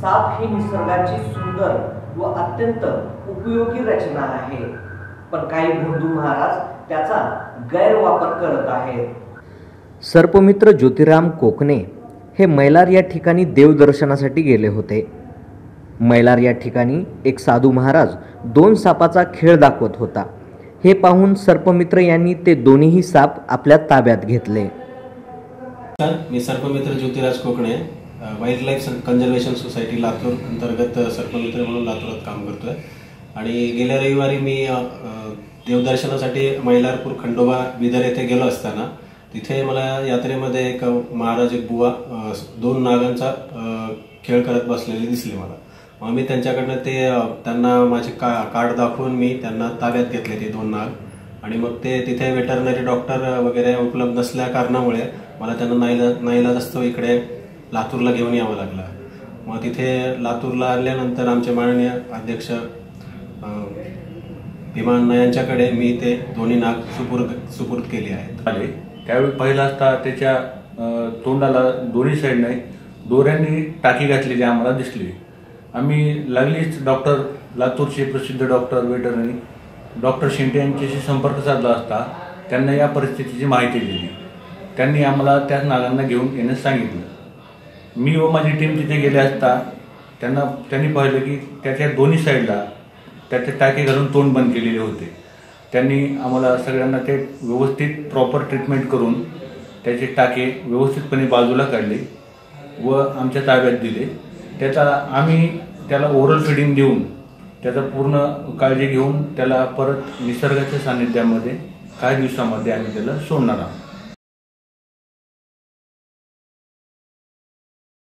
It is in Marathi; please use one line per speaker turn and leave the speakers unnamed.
साप ही निसर्गाची सुंदर व अत्यंत उपयोगी रचना आहे. पण काही भोंदू महाराज त्याचा गैरवापर करत आहेत. सर्पमित्र ज्योतिराम कोकणे हे मैलार या ठिकाणी देवदर्शनासाठी गेले होते. मैलार या ठिकाणी एक साधू महाराज दोन सापाचा खेळ दाखवत होता. हे पाहून सर्पमित्र यांनी ते दोन्हीही साप आपल्या ताब्यात घेतले.
मी सर्पमित्र Jyotiraj Kokane wild life conservation society Latur अंतर्गत सर्पमित्र म्हणून लातूरात काम करतोय. आणि गेल्या रविवारी मी देवदर्शनासाठी मैलारपूर खंडोबा बिदर येथे गेलो असताना तिथे मला यात्रेमध्ये एक महाराज एक बुवा दोन नागांचा खेळ करत बसलेले दिसले मला. मग मी त्यांच्याकडनं ते त्यांना माझे का कार्ड दाखवून मी त्यांना ताब्यात घेतले ते दोन नाग. आणि मग ते तिथे वेटरनरी डॉक्टर वगैरे उपलब्ध नसल्या कारणामुळे मला त्यांना नाईला नाईलाजस्तव इकडे लातूरला घेऊन यावं लागलं. मग तिथे लातूरला आल्यानंतर आमचे माननीय अध्यक्ष भीमान्ना यांच्याकडे मी ते दोन्ही नाग सुपूर्द सुपूर्द केले आहेत.
आले. त्यावेळी पहिला असता त्याच्या तोंडाला दोन्ही साईडने दोऱ्यांनी टाकी घातलेली आम्हाला दिसली. आम्ही लागलीच डॉक्टर लातूरचे प्रसिद्ध डॉक्टर वेटरनरी डॉक्टर शिंदे यांच्याशी संपर्क साधला असता त्यांना या परिस्थितीची माहिती दिली. त्यांनी आम्हाला त्या नागांना घेऊन येण्यास सांगितलं. मी व माझी टीम तिथे गेले असता त्यांना त्यांनी पाहिलं की त्याच्या दोन्ही साईडला त्याचे टाके घालून तोंड बंद केलेले होते. त्यांनी आम्हाला सगळ्यांना ते व्यवस्थित प्रॉपर ट्रीटमेंट करून त्याचे टाके व्यवस्थितपणे बाजूला काढले व आमच्या ताब्यात दिले. त्याचा आम्ही त्याला ओरल फिडिंग देऊन त्याचा पूर्ण काळजी घेऊन त्याला परत निसर्गाच्या सानिध्यामध्ये काही दिवसामध्ये आम्ही त्याला सोडणार आहोत.